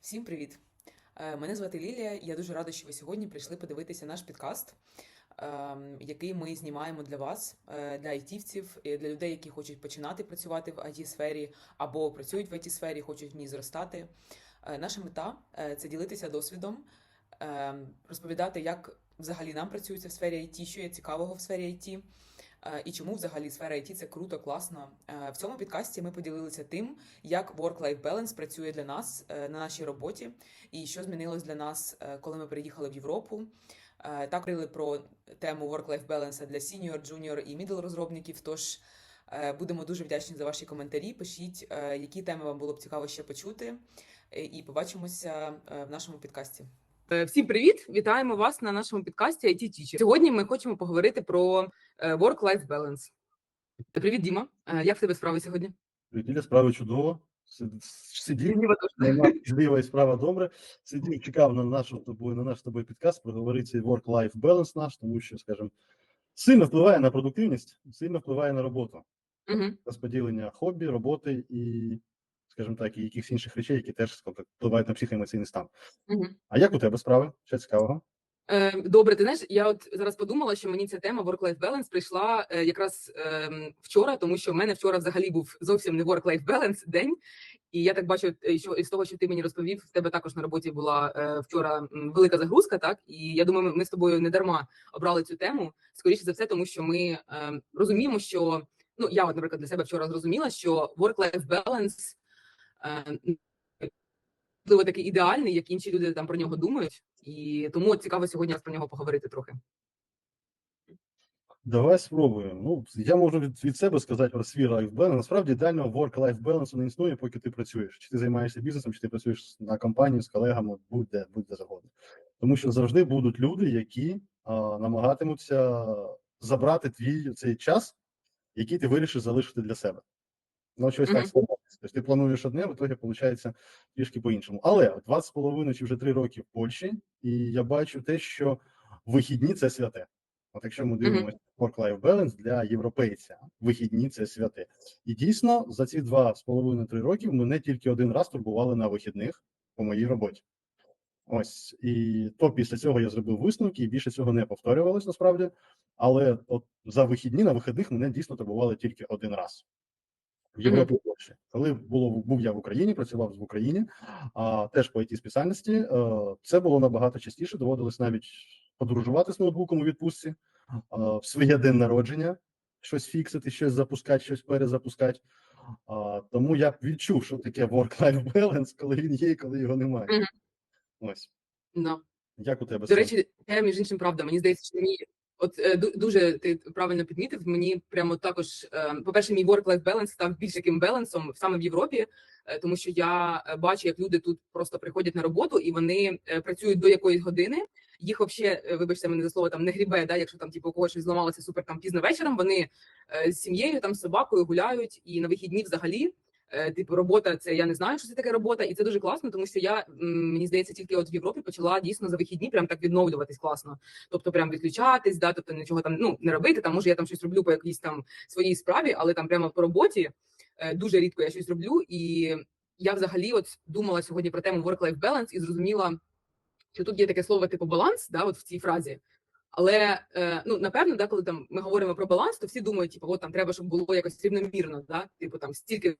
Всім привіт! Е, Мене звати Лілія. Я дуже рада, що ви сьогодні прийшли подивитися наш підкаст, ем, який ми знімаємо для вас, е, для айтівців, для людей, які хочуть починати працювати в it сфері або працюють в it сфері, хочуть в ній зростати. Е, Наша мета е, це ділитися досвідом, ем, розповідати, як взагалі нам працюється в сфері IT, що є цікавого в сфері IT. Е, І чому взагалі сфера IT це круто, класно. Е, В цьому підкасті ми поділилися тим, як work-life balance працює для нас е, на нашій роботі, і що змінилось для нас, коли ми переїхали в Європу. Так говорили про тему work-life balance для senior, junior і middle розробників. Тож будемо дуже вдячні за ваші коментарі. Пишіть, які теми вам було б цікаво ще почути, і побачимося в нашому підкасті. Е, Всім привіт! Вітаємо вас на нашому підкасті IT Teacher. Сьогодні ми хочемо поговорити про е, work-life balance. Привіт, Діма. Е, Як в тебе справи сьогодні? Неділя справи чудово. Сид- Сидів, зліва і справа добре. Сидів, чекав на нашу тобою, на наш тобою підкаст, проговорити цей work-life balance наш, тому що, скажімо, сильно впливає на продуктивність, сильно впливає на роботу, Мгм. розподілення хобі, роботи і, скажімо так, і якихось інших речей, які теж впливають на психоемоційний стан. Мгм. А як у тебе справи? Що цікавого? Е, Добре, ти знаєш, я от зараз подумала, що мені ця тема work-life balance прийшла е, якраз ем, вчора, тому що в мене вчора взагалі був зовсім не work-life balance день. І я так бачу, е, що із того, що ти мені розповів, в тебе також на роботі була вчора велика загрузка, так і я думаю, ми- з тобою не дарма обрали цю тему. Скоріше за все, тому що ми е, розуміємо, що ну я, от, наприклад, для себе вчора зрозуміла, що work-life balance можливо такий ідеальний, як інші люди там про нього думають, і тому цікаво сьогодні про нього поговорити трохи. Давай спробуємо. Ну, я можу від, від себе сказати про свій life balance. Насправді ідеального work-life balance не існує, поки ти працюєш. Чи ти займаєшся бізнесом, чи ти працюєш на компанії з колегами, будь-де, будь-де завгодно. Тому що завжди будуть люди, які а, намагатимуться забрати твій цей час, який ти вирішиш залишити для себе. Ну, щось Мгм. так складається. Тобто ти плануєш одне, в итоге виходить трішки по-іншому. Але 20 з половиною чи вже 3 роки в Польщі, і я бачу те, що вихідні це святе. От якщо ми дивимося work-life balance для європейця, вихідні це святе. І дійсно за ці два з половиною три років мене тільки один раз турбували на вихідних по моїй роботі. Ось і то після цього я зробив висновки, і більше цього не повторювалось насправді. Але от за вихідні на вихідних мене дійсно турбували тільки один раз. В Європі Польщі. Коли було був я в Україні, працював в Україні, а теж по it спеціальності, е, це було набагато частіше. Доводилось навіть подорожувати з ноутбуком у відпустці в своє день народження, щось фіксити, щось запускати, щось перезапускати. А, тому я відчув, що таке work-life balance, коли він є і коли його немає. Ось як у тебе До речі, між іншим, правда, мені здається, що мені от е, дуже ти правильно підмітив. Мені прямо також, е, по-перше, мій work-life balance став більш яким балансом саме в Європі, е, тому що я бачу, як люди тут просто приходять на роботу і вони працюють до якоїсь години. Їх е, вибачте мене за слово, там не грібе, да, якщо там типу когось щось зламалося супер там пізно вечором. Вони з сім'єю там з собакою гуляють, і на вихідні взагалі. Е, Типу, робота це я не знаю, що це таке робота, і це дуже класно, тому що я мені здається, тільки от в Європі почала дійсно за вихідні прям так відновлюватись класно. Тобто, прям відключатись, да, тобто нічого там ну не робити. Там може я там щось роблю по якійсь там своїй справі, але там прямо по роботі е, дуже рідко я щось роблю. І я взагалі от думала сьогодні про тему work-life balance і зрозуміла, що тут є таке слово типу баланс, да, от в цій фразі. Але е, ну напевно, да, коли там ми говоримо про баланс, то всі думають, типу, от там треба, щоб було якось рівномірно, да, типу там стільки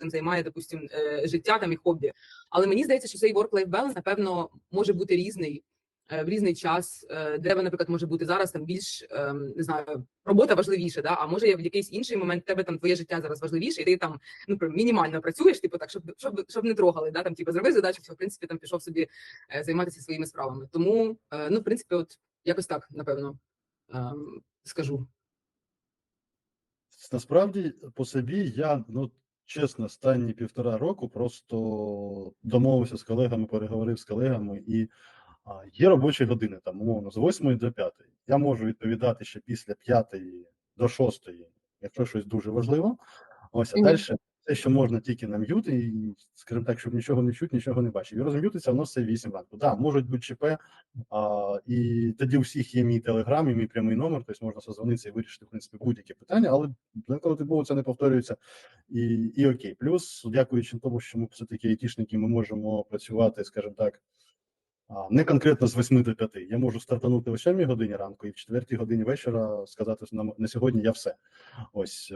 там займає, допустим, е, життя там і хобі. Але мені здається, що цей work-life balance, напевно, може бути різний е, в різний час. Е, Де ви, наприклад, може бути зараз там більш е, не знаю, робота важливіша, да? а може в якийсь інший момент тебе там твоє життя зараз важливіше, і ти там ну мінімально працюєш, типу так, щоб щоб, щоб не трогали, да? там типу зробив задачу, все, в принципі, там пішов собі займатися своїми справами. Тому ну, в принципі, от якось так напевно е, скажу. Насправді, по собі я, ну чесно, останні півтора року просто домовився з колегами, переговорив з колегами, і а, є робочі години, там, умовно, з 8 до 5. Я можу відповідати ще після 5 до 6, якщо щось дуже важливо. Ось, а далі Те, що можна тільки на м'ют, і, скажімо так, щоб нічого не чути, нічого не бачить. І розм'ютиться воно все 8 ранку. Да, можуть бути ЧП, а, і тоді у всіх є мій телеграм і мій прямий номер, тобто можна созвонитися і вирішити, в принципі, будь-які питання, але коли ти було, це не повторюється. І, і окей. Плюс, дякуючи тому, що ми все-таки айтішники, ми можемо працювати, скажімо так, не конкретно з 8 до 5. Я можу стартанути о 7 годині ранку і в 4 годині вечора сказати, що на, на сьогодні я все. Ось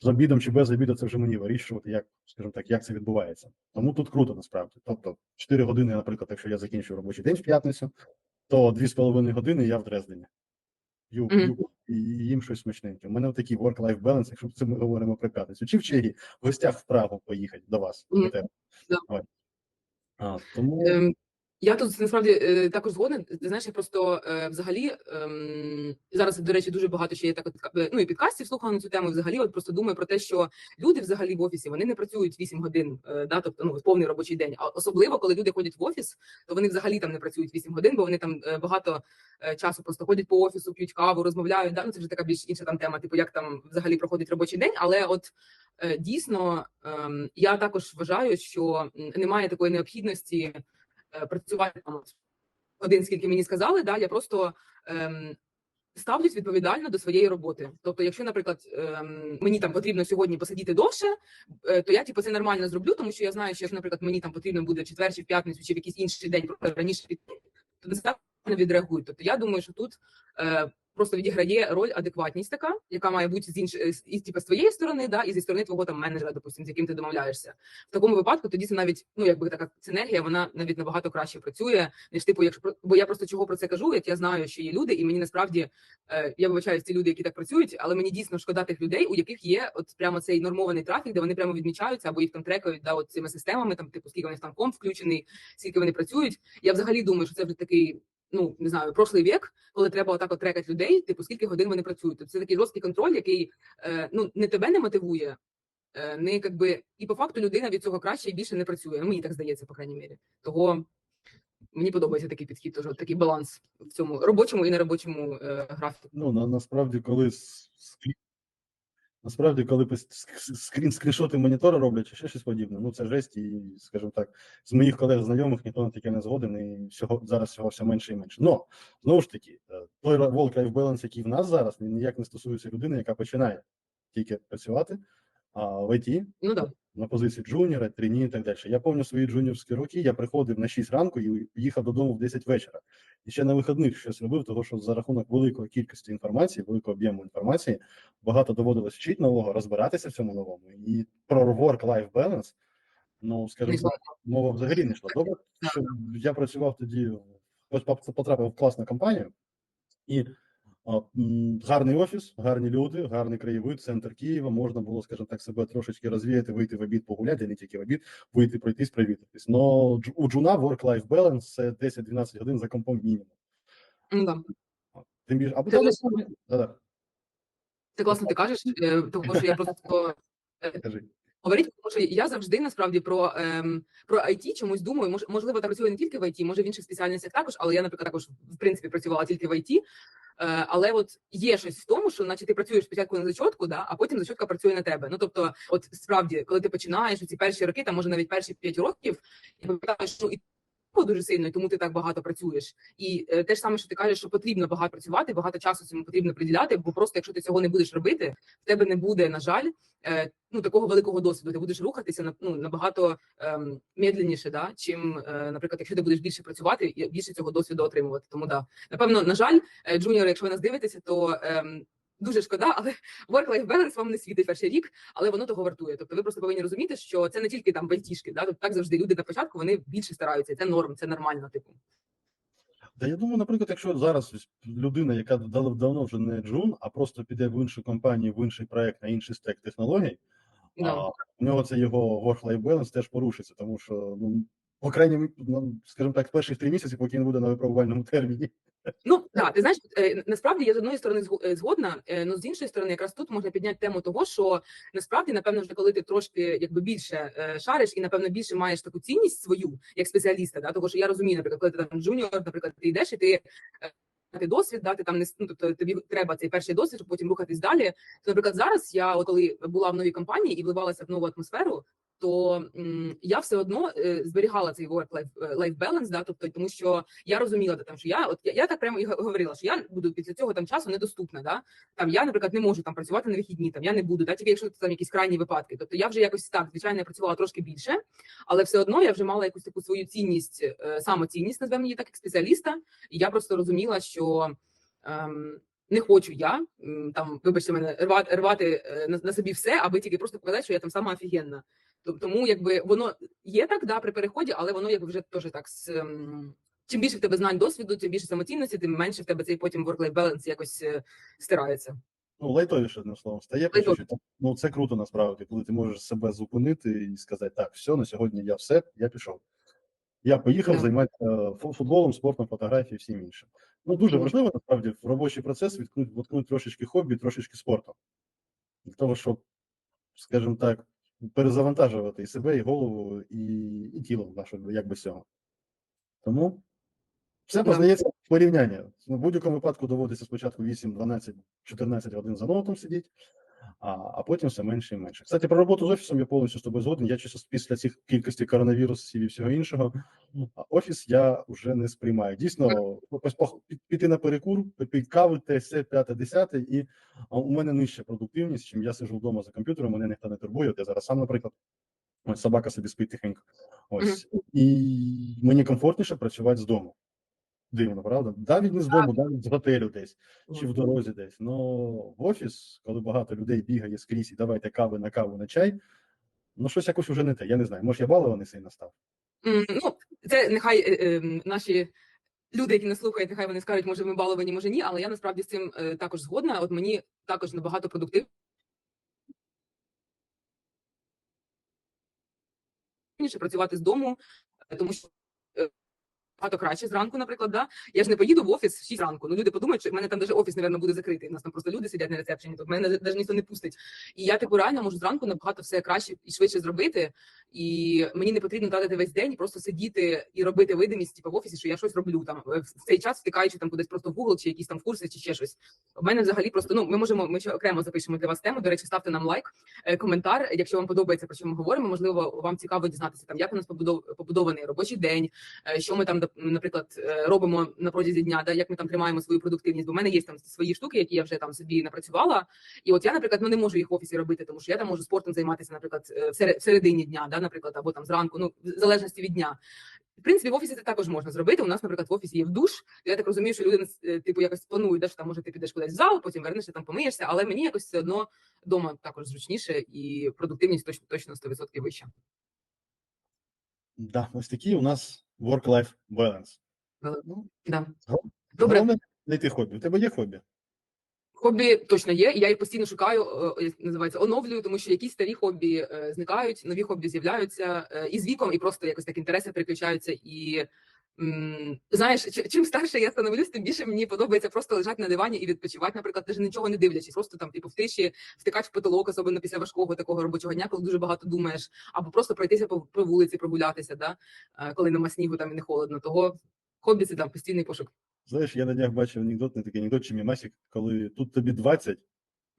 з обідом чи без обіду це вже мені вирішувати, як, скажімо так, як це відбувається. Тому тут круто насправді. Тобто, 4 години, наприклад, якщо я закінчую робочий день в п'ятницю, то 2,5 години я в Дрездені. П'ю, Мгм. п'ю і їм щось смачненьке. У мене такий work-life balance, якщо це ми говоримо про п'ятницю. Чи в Чегі, в гостях в Прагу поїхати до вас. Мгм. до тебе. Ось. А, тому Ем, Я тут насправді е, також згоден. Знаєш, я просто е, взагалі ем, зараз, до речі, дуже багато ще є так, е, ну і підкастів слухала на цю тему. Взагалі, от просто думаю про те, що люди взагалі в офісі вони не працюють 8 годин, да, тобто ну повний робочий день. А особливо, коли люди ходять в офіс, то вони взагалі там не працюють 8 годин, бо вони там багато часу просто ходять по офісу, п'ють каву, розмовляють. Да? Ну це вже така більш інша там тема, типу як там взагалі проходить робочий день. Але от дійсно ем, я також вважаю, що немає такої необхідності працювати там один, скільки мені сказали, да, я просто ем, ставлюсь відповідально до своєї роботи. Тобто, якщо, наприклад, ем, мені там потрібно сьогодні посидіти довше, е, то я типу це нормально зроблю, тому що я знаю, що якщо, наприклад, мені там потрібно буде четвер чи в п'ятницю, чи в якийсь інший день раніше піти, то не відреагують. Тобто я думаю, що тут е, просто відіграє роль адекватність така, яка має бути з іншої і, типу, з твоєї сторони, да, і зі сторони твого там менеджера, допустим, з яким ти домовляєшся. В такому випадку тоді це навіть ну якби така синергія, вона навіть набагато краще працює, ніж типу, якщо бо я просто чого про це кажу, як я знаю, що є люди, і мені насправді е, я вибачаю ці люди, які так працюють, але мені дійсно шкода тих людей, у яких є от прямо цей нормований трафік, де вони прямо відмічаються або їх там трекають да, от цими системами, там типу скільки у них там комп включений, скільки вони працюють. Я взагалі думаю, що це вже такий. Ну не знаю, прошлий вік, коли треба отак от трекати людей, типу скільки годин вони працюють. Тобто це такий жорсткий контроль, який е, ну не тебе не мотивує, е, не якби і по факту людина від цього краще і більше не працює. Ну мені так здається, по крайній мірі. Того мені подобається такий підхід, тож такий баланс в цьому робочому і неробочому е, графіку. Ну, на, насправді, коли насправді, коли скрін, скріншоти монітора роблять чи ще щось подібне, ну це жесть, і, скажімо так, з моїх колег знайомих ніхто на таке не згоден, і всього зараз всього все менше і менше. Но знову ж таки, е, той work-life balance, який в нас зараз, він ніяк не стосується людини, яка починає тільки працювати а, в ІТ, Ну да. на позиції джуніора, трені і так далі. Я пам'ятаю свої джуніорські роки, я приходив на 6 ранку і їхав додому в 10 вечора. І ще на вихідних щось робив, тому що за рахунок великої кількості інформації, великого об'єму інформації, багато доводилось вчити нового, розбиратися в цьому новому. І про work-life balance, ну, скажімо так, мова взагалі не йшла. Добре, що я працював тоді, ось потрапив в класну компанію, і гарний офіс, гарні люди, гарний краєвид, центр Києва. Можна було, скажімо так, себе трошечки розвіяти, вийти в обід погуляти, не тільки в обід, вийти пройтись, привітатись. Но у джуна work-life balance це 10-12 годин за компом мінімум. Ну да. Тим більше, або Це там, да, Це класно ти кажеш, е, тому що я просто е, кажи. говорить, тому що я завжди насправді про, ем, про IT чомусь думаю. Мож, можливо, так працює не тільки в IT, може в інших спеціальностях також, але я, наприклад, також в принципі працювала тільки в IT. Е, але от є щось в тому, що наче ти працюєш спочатку на зачотку, да, а потім зачотка працює на тебе. Ну тобто, от справді, коли ти починаєш ці перші роки, там може навіть перші п'ять років, я пам'ятаю, що і дуже сильно, тому ти так багато працюєш. І е, те ж саме, що ти кажеш, що потрібно багато працювати, багато часу цьому потрібно приділяти, бо просто якщо ти цього не будеш робити, в тебе не буде, на жаль, е, ну такого великого досвіду. Ти будеш рухатися на ну набагато ем, медленніше, да, чим, е, наприклад, якщо ти будеш більше працювати і більше цього досвіду отримувати. Тому да, напевно, на жаль, е, джуніори, якщо ви нас дивитеся, то ем, дуже шкода, але work-life balance вам не світить перший рік, але воно того вартує. Тобто, ви просто повинні розуміти, що це не тільки там байтішки, да, тобто так завжди люди на початку вони більше стараються. Це норм, це нормально. Типу. Та я думаю, наприклад, якщо зараз людина, яка давно вже не джун, а просто піде в іншу компанію, в інший проект, на інший стек технологій, Да. а, у нього це його work-life balance теж порушиться, тому що, ну, по крайній ну, скажімо так, перших три місяці, поки він буде на випробувальному терміні. Ну да, ти знаєш, е, насправді я з одної сторони е, згодна, але з іншої сторони, якраз тут можна підняти тему того, що насправді, напевно, вже коли ти трошки якби більше е, шариш і напевно більше маєш таку цінність свою як спеціаліста, да, того що я розумію, наприклад, коли ти там джуніор, наприклад, ти йдеш і ти. е, досвід, дати там не ну, тобто тобі треба цей перший досвід, щоб потім рухатись далі. То, наприклад, зараз я, от коли була в новій компанії і вливалася в нову атмосферу, то я все одно е, зберігала цей work-life е, balance, да, тобто, тому що я розуміла, да, там, що я, от я, я так прямо і говорила, що я буду після цього там часу недоступна. Да? Там я, наприклад, не можу там працювати на вихідні, там я не буду, да, тільки якщо це там якісь крайні випадки. Тобто я вже якось так, звичайно, я працювала трошки більше, але все одно я вже мала якусь таку свою цінність, е, самоцінність, назвемо її так, як спеціаліста. І я просто розуміла, що ем, не хочу я там, вибачте мене, рвати, рвати е, на, на собі все, аби тільки просто показати, що я там сама офігенна. Тому якби воно є так, да, при переході, але воно якби вже теж так з. ем, Чим більше в тебе знань досвіду, тим більше самоцінності, тим менше в тебе цей потім work-life balance якось е, стирається. Ну, лайтовіше, одним словом, стає Ну, це круто насправді, коли ти можеш себе зупинити і сказати, так, все, на сьогодні я все, я пішов. Я поїхав Да. займатися футболом, спортом, фотографією, всім іншим. Ну, дуже важливо, насправді, в робочий процес відкрити, воткнути трошечки хобі, трошечки спорту. Для того, щоб, скажімо так, перезавантажувати і себе, і голову, і, і тіло наше, як без цього. Тому все познається в порівнянні. Ну, В будь-якому випадку доводиться спочатку 8, 12, 14 годин за ноутом сидіти, а, а потім все менше і менше. Кстати, про роботу з офісом я повністю з тобою згоден. Я чисто після цих кількості коронавірусів і всього іншого, офіс я вже не сприймаю. Дійсно, піти на перекур, кави, те, все, п'яте, десяте, і у мене нижча продуктивність, чим я сиджу вдома за комп'ютером, мене ніхто не турбує. От я зараз сам, наприклад, ось собака собі спить тихенько. Ось. І мені комфортніше працювати з дому. Дивно, правда? Навіть не з дому, навіть з готелю десь чи в дорозі десь. Ну в офіс, коли багато людей бігає скрізь і давайте кави на каву на чай. Ну, щось якось уже не те. Я не знаю. Може, я балований сильно став. М, Ну, це нехай е, е, наші люди, які нас слухають, нехай вони скажуть, може, ми баловані, може ні, але я насправді з цим е, також згодна. От мені також набагато продуктивніше працювати з дому, е, тому що. Багато краще зранку, наприклад, да. Я ж не поїду в офіс в 6 ранку. Ну люди подумають, що в мене там даже офіс, напевно, буде закритий. У нас там просто люди сидять на рецепшені, то в мене навіть ніхто не пустить. І я типу реально можу зранку набагато все краще і швидше зробити. І мені не потрібно тратити весь день просто сидіти і робити видимість, типу, в офісі, що я щось роблю там е, в цей час, втикаючи там кудись просто в Google чи якісь там курси, чи ще щось. У мене взагалі просто ну ми можемо. Ми ще окремо запишемо для вас тему. До речі, ставте нам лайк, е, коментар, якщо вам подобається про що ми говоримо. Можливо, вам цікаво дізнатися там, як у нас побудов- побудований робочий день, е, що ми там, наприклад, е, робимо на протязі дня, да, як ми там тримаємо свою продуктивність. Бо в мене є там свої штуки, які я вже там собі напрацювала. І от я, наприклад, ну не можу їх в офісі робити, тому що я там можу спортом займатися, наприклад, е, в середині дня, да, наприклад, або там зранку, ну в залежності від дня. В принципі, в офісі це також можна зробити. У нас, наприклад, в офісі є в душ. Я так розумію, що люди е, типу якось планують, да, що там може ти підеш кудись в зал, потім вернешся там, помиєшся, але мені якось все одно вдома також зручніше і продуктивність точно точно 100% вища. Да, ось такий у нас work-life balance. Е, Ну, Да. Добре, Головне знайти хобі. У тебе є хобі? хобі точно є. і Я їх постійно шукаю, е, як називається, оновлюю, тому що якісь старі хобі е, зникають, нові хобі з'являються е, і з віком, і просто якось так інтереси переключаються. І знаєш, чим старше я становлюсь, тим більше мені подобається просто лежати на дивані і відпочивати, наприклад, навіть нічого не дивлячись, просто там типу в тиші втикати в потолок, особливо після важкого такого робочого дня, коли дуже багато думаєш, або просто пройтися по, по вулиці, прогулятися, да, е, коли нема снігу там і не холодно. Того хобі це там постійний пошук. Знаєш, я на днях бачив анекдот, не такий анекдот чи мімасик, коли тут тобі 20,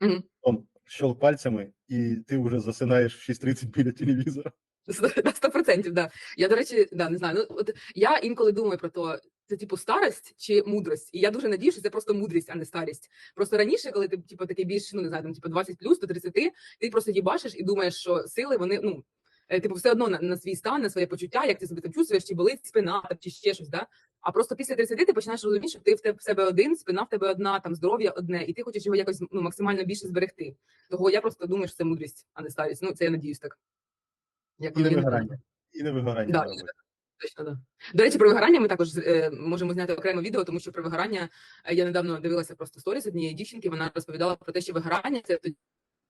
Мгм. он щелк пальцями, і ти вже засинаєш в 6.30 біля телевізора. Сто процентів, да. Я, до речі, да, не знаю. Ну от я інколи думаю про то, це типу старость чи мудрость. І я дуже надію, що це просто мудрість, а не старість. Просто раніше, коли ти типу такий більш, ну не знаю, там типу 20 плюс до 30, ти просто їбашиш і думаєш, що сили вони ну. е, Типу, все одно на, на свій стан, на своє почуття, як ти себе там чувствуєш, чи болить спина, чи ще щось, да? А просто після 30 ти починаєш розуміти, що ти в тебе в себе один, спина в тебе одна, там здоров'я одне, і ти хочеш його якось ну, максимально більше зберегти. Того я просто думаю, що це мудрість, а не старість. Ну, це я надіюсь так. Як І не вигорання. І не вигорання. Да. Точно, да. До речі, про вигорання ми також е, можемо зняти окреме відео, тому що про вигорання е, я недавно дивилася просто сторіс однієї дівчинки. Вона розповідала про те, що вигорання це тоді,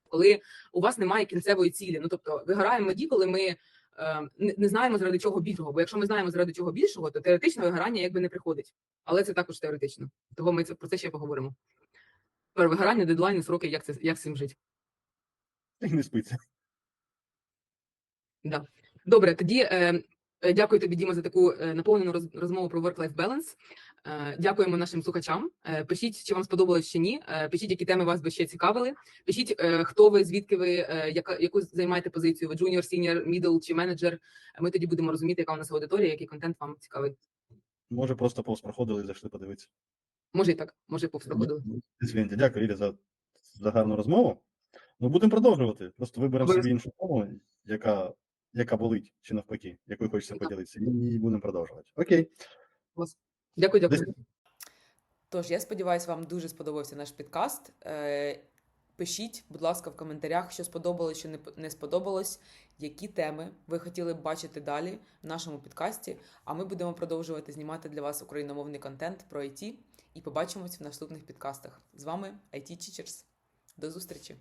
коли у вас немає кінцевої цілі. Ну тобто, вигораємо тоді, коли ми е, не, не знаємо заради чого більшого. Бо якщо ми знаємо заради чого більшого, то теоретично вигорання якби не приходить. Але це також теоретично. Того ми це про це ще поговоримо. Про вигорання, дедлайни, сроки, як це як з цим жити. Не спиться. Да. Добре, тоді е, Е, Дякую тобі, Діма, за таку е, наповнену роз- розмову про work-life balance. Е, Дякуємо нашим слухачам. Е, Пишіть, чи вам сподобалось чи ні. Е, Пишіть, які теми вас би ще цікавили. Пишіть, е, хто ви, звідки ви, е, яка яку займаєте позицію. Ви джуніор, сіньор, мідл чи менеджер. Ми тоді будемо розуміти, яка у нас аудиторія, який контент вам цікавий. Може, просто повз проходили і зайшли подивитися. Може і так, може повз проходили. Звінті. Дякую, Лілі, за, за гарну розмову. Ну, будемо продовжувати. Просто виберемо собі іншу тему, яка, яка болить, чи навпаки, якою хочеться поділитися, і будемо продовжувати. Окей. Дякую, дякую. Тож, я сподіваюся, вам дуже сподобався наш підкаст. Е, Пишіть, будь ласка, в коментарях, що сподобалось, що не не сподобалось, які теми ви хотіли б бачити далі в нашому підкасті. А ми будемо продовжувати знімати для вас україномовний контент про IT і побачимось в наступних підкастах. З вами IT Teachers. До зустрічі!